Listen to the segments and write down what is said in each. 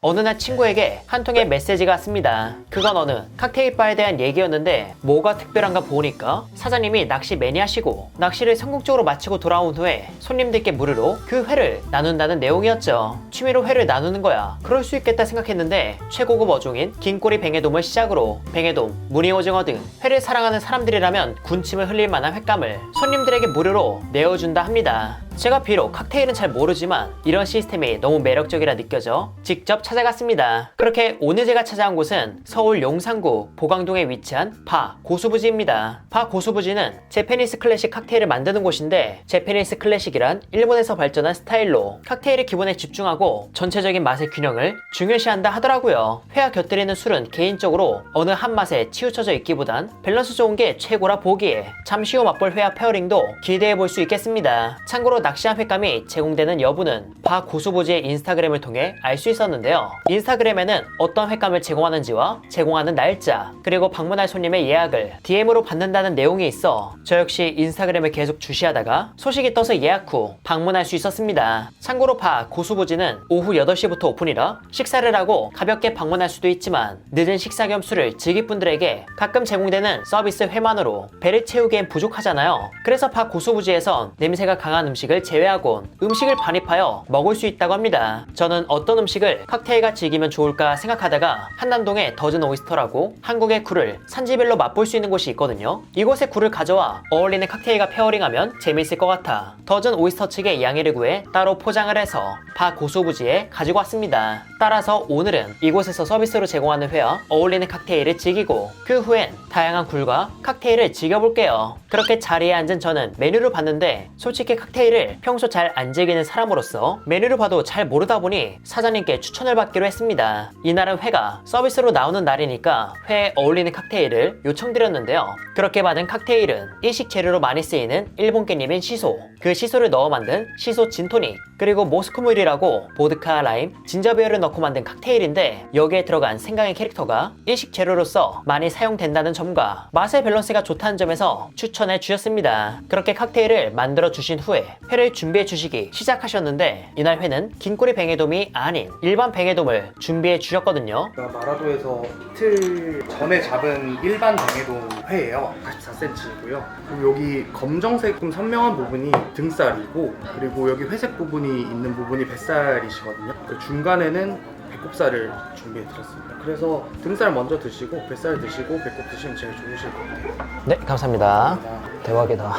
어느 날 친구에게 한 통의 메시지가 왔습니다. 그건 어느 칵테일 바에 대한 얘기였는데 뭐가 특별한가 보니까 사장님이 낚시 매니아시고 낚시를 성공적으로 마치고 돌아온 후에 손님들께 무료로 그 회를 나눈다는 내용이었죠. 취미로 회를 나누는 거야. 그럴 수 있겠다 생각했는데 최고급 어종인 긴꼬리 뱅에돔을 시작으로 뱅에돔, 무늬오징어 등 회를 사랑하는 사람들이라면 군침을 흘릴 만한 횟감을 손님들에게 무료로 내어준다 합니다. 제가 비록 칵테일은 잘 모르지만 이런 시스템이 너무 매력적이라 느껴져 직접 찾아갔습니다. 그렇게 오늘 제가 찾아온 곳은 서울 용산구 보강동에 위치한 바 고수부지입니다. 바 고수부지는 제페니스 클래식 칵테일을 만드는 곳인데 제페니스 클래식이란 일본에서 발전한 스타일로 칵테일의 기본에 집중하고 전체적인 맛의 균형을 중요시한다 하더라고요. 회와 곁들이는 술은 개인적으로 어느 한 맛에 치우쳐져 있기보단 밸런스 좋은 게 최고라 보기에 잠시 후 맛볼 회와 페어링도 기대해 볼 수 있겠습니다. 참고로 낚시한 횟감이 제공되는 여부는 바 고수보지의 인스타그램을 통해 알 수 있었는데요. 인스타그램에는 어떤 횟감을 제공하는지와 제공하는 날짜 그리고 방문할 손님의 예약을 DM으로 받는다는 내용이 있어 저 역시 인스타그램을 계속 주시하다가 소식이 떠서 예약 후 방문할 수 있었습니다. 참고로 바 고수보지는 오후 8시부터 오픈이라 식사를 하고 가볍게 방문할 수도 있지만 늦은 식사 겸 술을 즐길 분들에게 가끔 제공되는 서비스 회만으로 배를 채우기엔 부족하잖아요. 그래서 바 고수부지에선 냄새가 강한 음식을 제외하곤 음식을 반입하여 먹을 수 있다고 합니다. 저는 어떤 음식을 칵테일과 즐기면 좋을까 생각하다가 한남동에 더즌 오이스터라고 한국의 굴을 산지별로 맛볼 수 있는 곳이 있거든요. 이곳에 굴을 가져와 어울리는 칵테일과 페어링하면 재미있을 것 같아 더즌 오이스터 측의 양해를 구해 따로 포장을 해서 바 고수부지에 가지고 왔습니다. 따라서 오늘은 이곳에서 서비스로 제공하는 회와 어울리는 칵테일을 즐기고 그 후엔 다양한 굴과 칵테일을 즐겨볼게요. 그렇게 자리에 앉은 저는 메뉴를 봤는데 솔직히 칵테일을 평소 잘 안 즐기는 사람으로서 메뉴를 봐도 잘 모르다 보니 사장님께 추천을 받기로 했습니다. 이날은 회가 서비스로 나오는 날이니까 회에 어울리는 칵테일을 요청드렸는데요. 그렇게 받은 칵테일은 일식 재료로 많이 쓰이는 일본 깻잎인 시소, 그 시소를 넣어 만든 시소 진토닉, 그리고 모스크물이라고 보드카, 라임, 진저비어를 넣고 만든 칵테일인데 여기에 들어간 생강의 캐릭터가 일식 재료로서 많이 사용된다는 점과 맛의 밸런스가 좋다는 점에서 추천해 주셨습니다. 그렇게 칵테일을 만들어 주신 후에 회를 준비해 주시기 시작하셨는데 이날 회는 긴꼬리 뱅에돔이 아닌 일반 뱅에돔을 준비해 주셨거든요. 제가 마라도에서 이틀 전에 잡은 일반 뱅에돔 회예요. 84cm이고요. 그리고 여기 검정색 좀 선명한 부분이 등살이고 그리고 여기 회색 부분이 있는 부분이 뱃살이시거든요. 그 중간에는 배꼽살을 준비해 드렸습니다. 그래서 등살 먼저 드시고 뱃살 드시고 배꼽 드시면 제일 좋으실 것 같아요. 네, 감사합니다. 대박이다.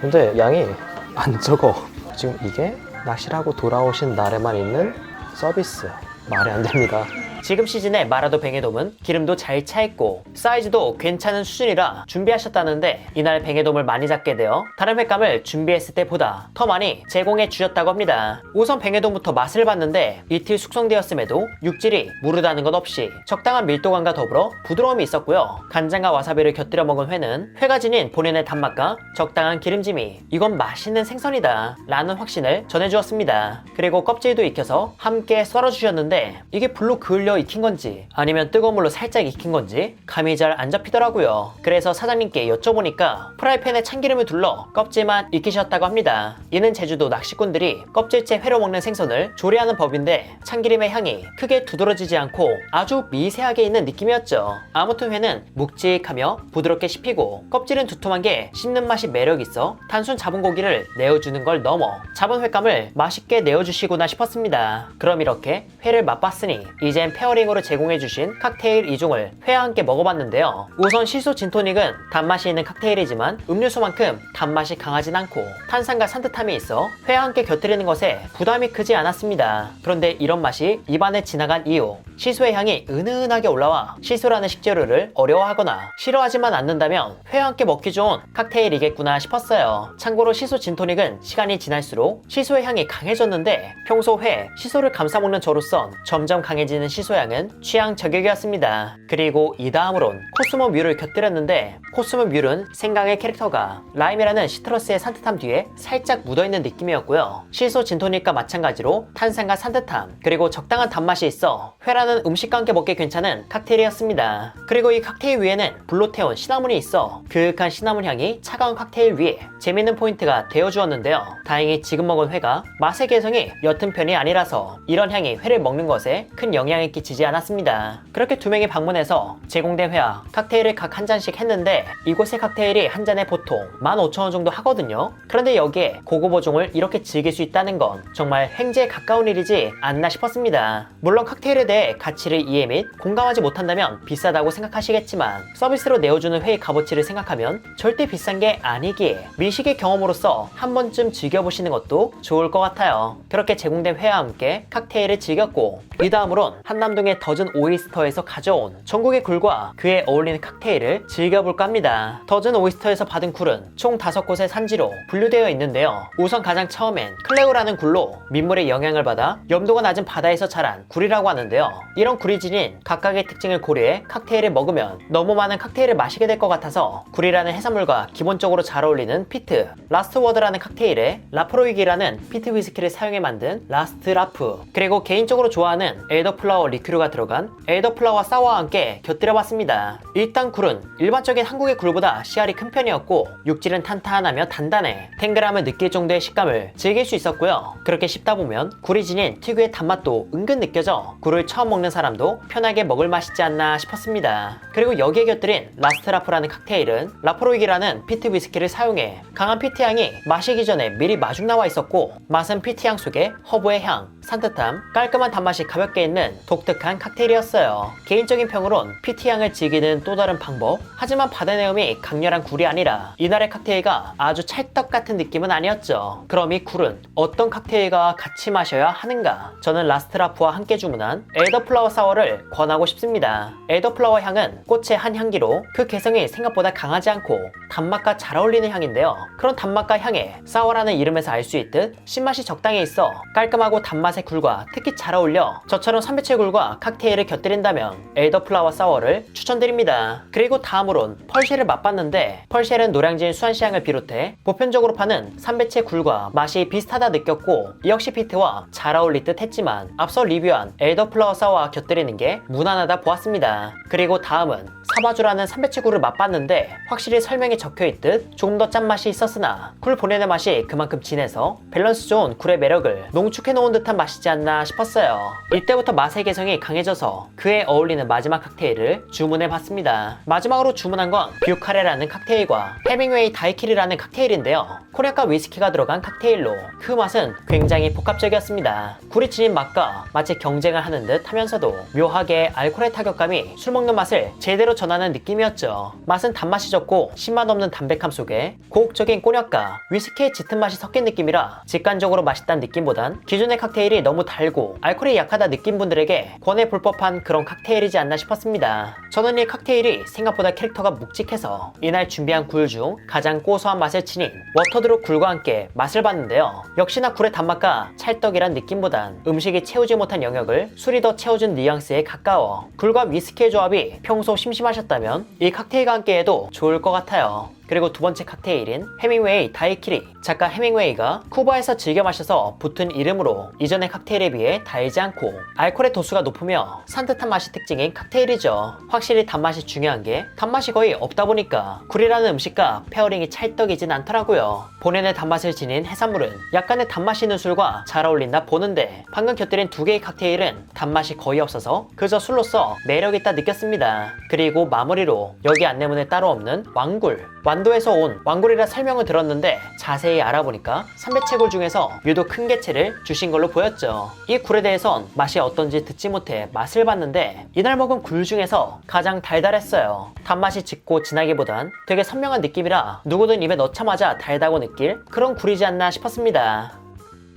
근데 양이 안 적어. 지금 이게 낚시하고 돌아오신 날에만 있는 서비스. 말이 안 됩니다. 지금 시즌에 마라도 뱅에돔은 기름도 잘 차있고 사이즈도 괜찮은 수준이라 준비하셨다는데 이날 뱅에돔을 많이 잡게 되어 다른 횟감을 준비했을 때보다 더 많이 제공해 주셨다고 합니다. 우선 뱅에돔부터 맛을 봤는데 이틀 숙성되었음에도 육질이 무르다는 것 없이 적당한 밀도감과 더불어 부드러움이 있었고요. 간장과 와사비를 곁들여 먹은 회는 회가 지닌 본연의 단맛과 적당한 기름짐이 이건 맛있는 생선이다 라는 확신을 전해주었습니다. 그리고 껍질도 익혀서 함께 썰어주셨는데 이게 불로 그을 려 익힌 건지 아니면 뜨거운 물로 살짝 익힌 건지 감이 잘 안 잡히더라고요. 그래서 사장님께 여쭤보니까 프라이팬에 참기름을 둘러 껍질만 익히셨다고 합니다. 이는 제주도 낚시꾼들이 껍질째 회로 먹는 생선을 조리하는 법인데 참기름의 향이 크게 두드러지지 않고 아주 미세하게 있는 느낌이었죠. 아무튼 회는 묵직하며 부드럽게 씹히고 껍질은 두툼한 게 씹는 맛이 매력 있어 단순 잡은 고기를 내어주는 걸 넘어 잡은 횟감을 맛있게 내어주시구나 싶었습니다. 그럼 이렇게 회를 맛봤으니 이젠 페어링으로 제공해주신 칵테일 2종을 회와 함께 먹어봤는데요. 우선 시소 진토닉은 단맛이 있는 칵테일이지만 음료수만큼 단맛이 강하진 않고 탄산과 산뜻함이 있어 회와 함께 곁들이는 것에 부담이 크지 않았습니다. 그런데 이런 맛이 입안에 지나간 이후 시소의 향이 은은하게 올라와 시소라는 식재료를 어려워하거나 싫어하지만 않는다면 회와 함께 먹기 좋은 칵테일이겠구나 싶었어요. 참고로 시소 진토닉은 시간이 지날수록 시소의 향이 강해졌는데 평소 회, 시소를 감싸 먹는 저로선 점점 강해지는 시소 시 소향은 취향 저격이었습니다. 그리고 이 다음으론 코스모 뮤를 곁들였는데 코스모 뮤는 생강의 캐릭터가 라임이라는 시트러스의 산뜻함 뒤에 살짝 묻어있는 느낌이었고요. 시소 진토닉과 마찬가지로 탄산과 산뜻함 그리고 적당한 단맛이 있어 회라는 음식과 함께 먹기 괜찮은 칵테일이었습니다. 그리고 이 칵테일 위에는 불로 태운 시나몬이 있어 그윽한 시나몬 향이 차가운 칵테일 위에 재밌는 포인트가 되어주었는데요. 다행히 지금 먹은 회가 맛의 개성이 옅은 편이 아니라서 이런 향이 회를 먹는 것에 큰 영향을 끼 치지 않았습니다. 그렇게 두 명이 방문해서 제공된 회와 칵테일을 각 한 잔씩 했는데 이곳의 칵테일이 한 잔에 보통 15,000원 정도 하거든요. 그런데 여기에 고급 어종을 이렇게 즐길 수 있다는 건 정말 횡재에 가까운 일이지 않나 싶었습니다. 물론 칵테일에 대해 가치를 이해 및 공감하지 못한다면 비싸다고 생각하시겠지만 서비스로 내어주는 회의 값어치를 생각하면 절대 비싼 게 아니기에 미식의 경험으로서 한 번쯤 즐겨보시는 것도 좋을 것 같아요. 그렇게 제공된 회와 함께 칵테일을 즐겼고 이 다음으론 한남동의 더즌 오이스터에서 가져온 전국의 굴과 그에 어울리는 칵테일을 즐겨볼까 합니다. 더즌 오이스터에서 받은 굴은 총 5곳의 산지로 분류되어 있는데요. 우선 가장 처음엔 클레오라는 굴로 민물의 영향을 받아 염도가 낮은 바다에서 자란 굴이라고 하는데요. 이런 굴이 지닌 각각의 특징을 고려해 칵테일을 먹으면 너무 많은 칵테일을 마시게 될 것 같아서 굴이라는 해산물과 기본적으로 잘 어울리는 피트, 라스트 워드라는 칵테일에 라프로이기라는 피트 위스키를 사용해 만든 라스트 라프, 그리고 개인적으로 좋아하는 엘더플라워 리 큐르가 들어간 엘더플라워 사워와 함께 곁들여봤습니다. 일단 굴은 일반적인 한국의 굴보다 씨알이 큰 편이었고 육질은 탄탄하며 단단해 탱글함을 느낄 정도의 식감을 즐길 수 있었고요. 그렇게 씹다 보면 굴이 지닌 특유의 단맛도 은근 느껴져 굴을 처음 먹는 사람도 편하게 먹을 맛이지 않나 싶었습니다. 그리고 여기에 곁들인 라스트라프라는 칵테일은 라프로이기라는 피트 위스키를 사용해 강한 피트 향이 마시기 전에 미리 마중 나와 있었고 맛은 피트 향 속에 허브의 향, 산뜻함, 깔끔한 단맛이 가볍게 있는 독특한 칵테일이었어요. 개인적인 평으론 피트 향을 즐기는 또 다른 방법 하지만 바다 내음이 강렬한 굴이 아니라 이날의 칵테일과 아주 찰떡 같은 느낌은 아니었죠. 그럼 이 굴은 어떤 칵테일과 같이 마셔야 하는가? 저는 라스트라프와 함께 주문한 엘더플라워 사워를 권하고 싶습니다. 엘더플라워 향은 꽃의 한 향기로 그 개성이 생각보다 강하지 않고 단맛과 잘 어울리는 향인데요. 그런 단맛과 향에 사워라는 이름에서 알 수 있듯 신맛이 적당히 있어 깔끔하고 단맛의 굴과 특히 잘 어울려 저처럼 삼배채 굴과 칵테일을 곁들인다면 엘더플라워 사워를 추천드립니다. 그리고 다음으론 펄쉘을 맛봤는데 펄쉘은 노량진 수안시장을 비롯해 보편적으로 파는 삼배채 굴과 맛이 비슷하다 느꼈고 이 역시 피트와 잘 어울릴 듯 했지만 앞서 리뷰한 엘더플라워 사워와 곁들이는 게 무난하다 보았습니다. 그리고 다음은 사바주라는 삼배채 굴을 맛봤는데 확실히 설명에 적혀있듯 조금 더 짠맛이 있었으나 굴 본연의 맛이 그만큼 진해서 밸런스 좋은 굴의 매력을 농축해놓은 듯한 맛이지 않나 싶었어요. 이때부터 맛의 개성이 강해져서 그에 어울리는 마지막 칵테일을 주문해 봤습니다. 마지막으로 주문한 건 뷰카레라는 칵테일과 해밍웨이 다이킬이라는 칵테일인데요. 코리아카 위스키가 들어간 칵테일로 그 맛은 굉장히 복합적이었습니다. 지닌 맛과 마치 경쟁을 하는 듯 하면서도 묘하게 알코올의 타격감이 술 먹는 맛을 제대로 전하는 느낌이었죠. 맛은 단맛이 적고 신맛 없는 담백함 속에 고혹적인 꼬냑과 위스키의 짙은 맛이 섞인 느낌이라 직관적으로 맛있다는 느낌보단 기존의 칵테일이 너무 달고 알코올이 약하다 느낀 분들에게 권해볼 법한 그런 칵테일이지 않나 싶었습니다. 저는 이 칵테일이 생각보다 캐릭터가 묵직해서 이날 준비한 굴 중 가장 고소한 맛을 지닌 워터드롭 굴과 함께 맛을 봤는데요. 역시나 굴의 단맛과 찰떡이란 느낌보단 음식이 채우지 못한 영역을 술이 더 채워준 뉘앙스에 가까워 굴과 위스키의 조합이 평소 심심하셨다면 이 칵테일과 함께 해도 좋을 것 같아요. 그리고 두 번째 칵테일인 해밍웨이 다이키리. 작가 해밍웨이가 쿠바에서 즐겨 마셔서 붙은 이름으로 이전의 칵테일에 비해 달지 않고 알코올의 도수가 높으며 산뜻한 맛이 특징인 칵테일이죠. 확실히 단맛이 중요한 게 단맛이 거의 없다 보니까 굴이라는 음식과 페어링이 찰떡이진 않더라고요. 본연의 단맛을 지닌 해산물은 약간의 단맛이 있는 술과 잘 어울린다 보는데 방금 곁들인 두 개의 칵테일은 단맛이 거의 없어서 그저 술로서 매력있다 느꼈습니다. 그리고 마무리로 여기 안내문에 따로 없는 왕굴 완 도에서 온 왕굴이라 설명을 들었는데 자세히 알아보니까 삼배채굴 중에서 유독 큰 개체를 주신 걸로 보였죠. 이 굴에 대해선 맛이 어떤지 듣지 못해 맛을 봤는데 이날 먹은 굴 중에서 가장 달달했어요. 단맛이 짙고 진하기보단 되게 선명한 느낌이라 누구든 입에 넣자마자 달다고 느낄 그런 굴이지 않나 싶었습니다.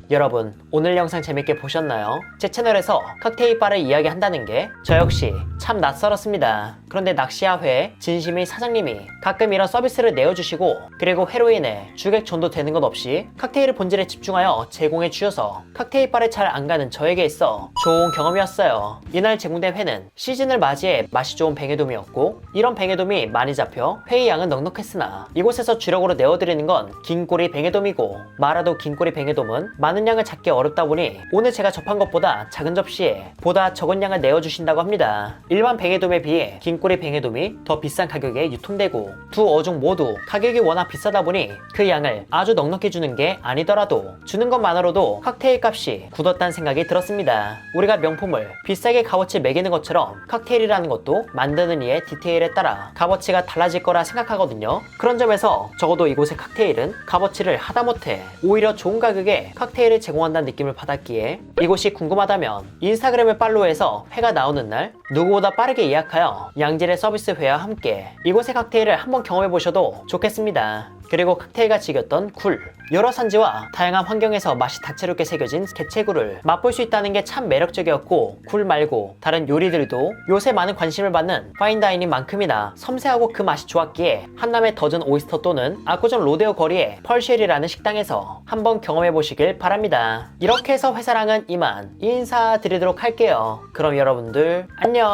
여러분 오늘 영상 재밌게 보셨나요? 제 채널에서 칵테일 바를 이야기한다는 게 저 역시 참 낯설었습니다. 그런데 낚시야회 진심인 사장님이 가끔 이런 서비스를 내어주시고 그리고 헤로인에 주객 전도되는 것 없이 칵테일의 본질에 집중하여 제공해 주셔서 칵테일 바를 잘 안 가는 저에게 있어 좋은 경험이었어요. 이날 제공된 회는 시즌을 맞이해 맛이 좋은 뱅에돔이었고 이런 뱅에돔이 많이 잡혀 회의 양은 넉넉했으나 이곳에서 주력으로 내어드리는 건 긴꼬리 뱅에돔이고 마라도 긴꼬리 뱅에돔은 많은 양을 잡기 어렵다 보니 오늘 제가 접한 것보다 작은 접시에 보다 적은 양을 내어주신다고 합니다. 일반 뱅에돔에 비해 긴 꼬리 뱅에돔이 더 비싼 가격에 유통되고 두 어종 모두 가격이 워낙 비싸다 보니 그 양을 아주 넉넉히 주는 게 아니더라도 주는 것만으로도 칵테일 값이 굳었다는 생각이 들었습니다. 우리가 명품을 비싸게 값어치 매기는 것처럼 칵테일이라는 것도 만드는 이의 디테일에 따라 값어치가 달라질 거라 생각하거든요. 그런 점에서 적어도 이곳의 칵테일은 값어치를 하다못해 오히려 좋은 가격에 칵테일을 제공한다는 느낌을 받았기에 이곳이 궁금하다면 인스타그램을 팔로우해서 회가 나오는 날 누구보다 빠르게 예약하여 양 질의 서비스 회와 함께 이곳의 칵테일을 한번 경험해 보셔도 좋겠습니다. 그리고 칵테일과 즐겼던 굴. 여러 산지와 다양한 환경에서 맛이 다채롭게 새겨진 개체굴을 맛볼 수 있다는 게 참 매력적이었고 굴 말고 다른 요리들도 요새 많은 관심을 받는 파인다이닝만큼이나 섬세하고 그 맛이 좋았기에 한남의 더즌 오이스터 또는 아쿠전 로데오 거리의 펄쉘이라는 식당에서 한번 경험해 보시길 바랍니다. 이렇게 해서 회사랑은 이만 인사드리도록 할게요. 그럼 여러분들 안녕.